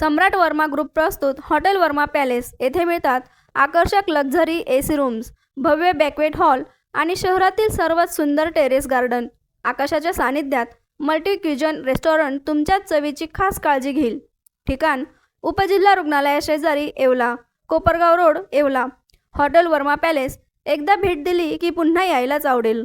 सम्राट Verma group प्रस्तुत hotel Verma palace. येथे मिळतात आकर्षक लक्झरी ए सी रूम्स भव्य बॅकवेट हॉल आणि शहरातील सर्वात सुंदर टेरेस गार्डन. आकाशाच्या सानिध्यात मल्टी क्युजन रेस्टॉरंट तुमच्याच चवीची खास काळजी घेईल. ठिकाण उपजिल्हा रुग्णालयाशेजारी Yeola Kopargaon road Yeola. Hotel Verma palace एकदा भेट दिली की पुन्हा यायलाच आवडेल.